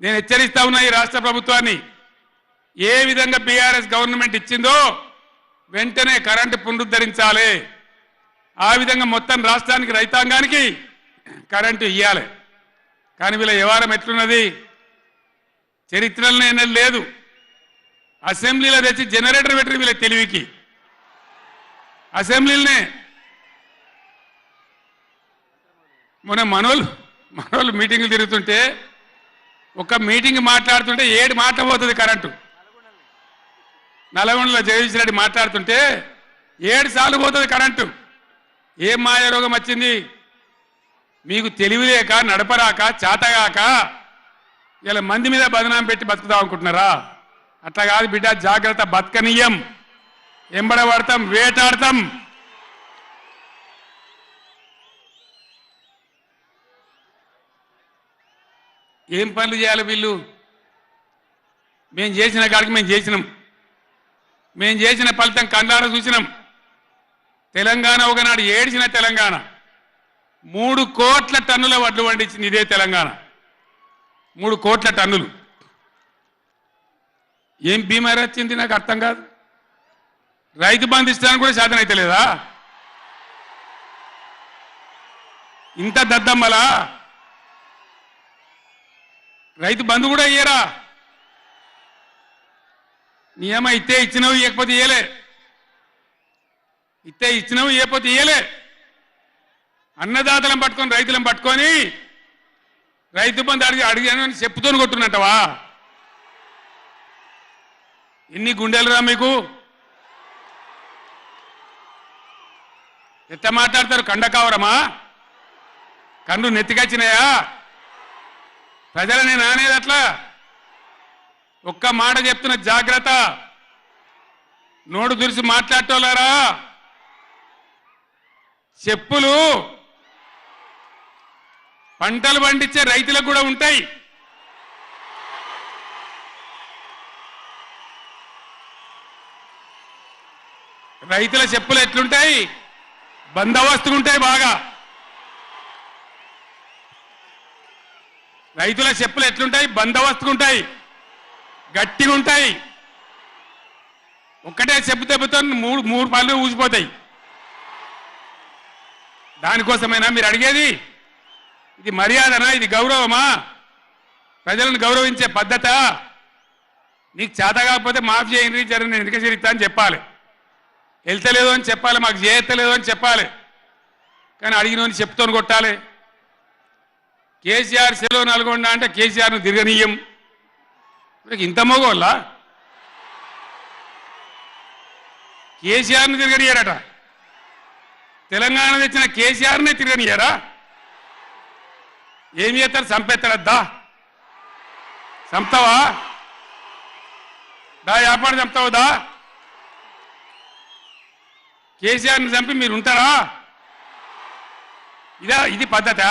నేను హెచ్చరిస్తా ఉన్నా ఈ రాష్ట్ర ప్రభుత్వాన్ని. ఏ విధంగా బీఆర్ఎస్ గవర్నమెంట్ ఇచ్చిందో వెంటనే కరెంటు పునరుద్ధరించాలి. ఆ విధంగా మొత్తం రాష్ట్రానికి రైతాంగానికి కరెంటు ఇవ్వాలి కానీ వీళ్ళ వ్యవహారం ఎట్లున్నది? చరిత్రలో లేదు. అసెంబ్లీలో తెచ్చి జనరేటర్ పెట్టి వీళ్ళ తెలివికి. అసెంబ్లీలనే. మొన్న మనోళ్ళు మనోళ్ళు మీటింగ్లు తిరుగుతుంటే ఒక మీటింగ్ మాట్లాడుతుంటే ఏడు మాట పోతుంది కరెంటు. నల్గొండలో జగదీష్ రెడ్డి మాట్లాడుతుంటే ఏడు సార్లు పోతుంది కరెంటు. ఏం మాయ రోగం వచ్చింది? మీకు తెలివిలేక నడపరాక చాతగాక ఇలా మంది మీద బదనాం పెట్టి బతుకుదాం అనుకుంటున్నారా? అట్లా కాదు బిడ్డ జాగ్రత్త బతకనీయం. ఎంబడబడతాం వేటాడతాం. ఏం పనులు చేయాలి వీళ్ళు? మేము చేసిన కాడికి మేము చేసినాం. మేము చేసిన ఫలితం కండార చూసినాం. తెలంగాణ ఒకనాడు ఏడిచిన తెలంగాణ. మూడు కోట్ల టన్నుల వడ్లు పండించింది ఇదే తెలంగాణ. మూడు కోట్ల టన్నులు. ఏం బీమారి వచ్చింది నాకు అర్థం కాదు. రైతు బంధిస్తానికి కూడా సాధన అయితే లేదా ఇంత దద్దమ్మలా? రైతు బంధు కూడా ఇయ్యరా? నియమ ఇస్తే ఇచ్చినవి ఇవ్వకపోతే ఇయ్యలే. ఇస్తే ఇచ్చినవి ఇవ్వకపోతే ఇయ్యలే. అన్నదాతలను పట్టుకొని రైతులను పట్టుకొని రైతు బంధు అడిగి అడిగాను చెప్పుతోని కొట్టున్నట్టవా ఎన్ని గుండెలురా మీకు? ఎంత మాట్లాడతారు? కండకావరమా కన్ను నెత్తికొచ్చినాయా ప్రజలని నానేది అట్లా ఒక్క మాట చెప్తున్న జాగ్రత్త. నోడు దురిసి మాట్లాడటోలారా చెప్పులు పంటలు పండించే రైతులకు కూడా ఉంటాయి. రైతుల చెప్పులు ఎట్లుంటాయి? బందోబస్తుగా ఉంటాయి బాగా. రైతుల చెప్పులు ఎట్లుంటాయి? బందోబస్తుగా ఉంటాయి గట్టిగా ఉంటాయి ఒక్కటే చెప్పు దెబ్బతో మూడు మూడు పళ్ళు ఊసిపోతాయి. దానికోసమైనా మీరు అడిగేది? ఇది మర్యాదనా? ఇది గౌరవమా? ప్రజలను గౌరవించే పద్ధత? నీకు చేత కాకపోతే మాఫ్ చేయండి జర నేను ఎందుకు చేస్తా అని చెప్పాలి. వెళ్తలేదు అని చెప్పాలి మాకు చేయత్తలేదు అని చెప్పాలి. కానీ అడిగినోని చెప్తోని కొట్టాలి. కేసీఆర్ సెలవు నల్గొండ అంటే కేసీఆర్ను తిరగనీయం. ఇంత మగోళ్ళ? కేసీఆర్ను తిరగనియారట. తెలంగాణ తెచ్చిన కేసీఆర్నే తిరగనియారా? ఏం చేస్తారు? చంపేస్తాడద్దా? చంపుతావా? దా వ్యాపారం చంపుతావుదా కేసీఆర్ని చంపి మీరు ఉంటారా ఇదా ఇది పద్ధతా?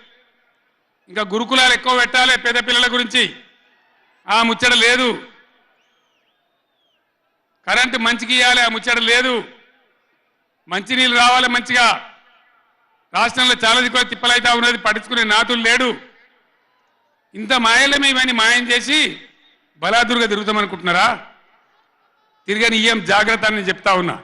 ఇంకా గురుకులాలు ఎక్కువ పెట్టాలి పేద పిల్లల గురించి. ఆ ముచ్చట లేదు. కరెంటు మంచికి ఇవ్వాలి ఆ ముచ్చట లేదు. మంచినీళ్ళు రావాలి మంచిగా. రాష్ట్రంలో చాలా దిక్కువ తిప్పలైతా ఉన్నది పట్టించుకునే నాతులు లేడు. ఇంత మాయలమే ఇవన్నీ మాయం చేసి బలాదురుగా తిరుగుతామనుకుంటున్నారా? తిరగని ఇయ్యం జాగ్రత్త అని చెప్తా ఉన్నా.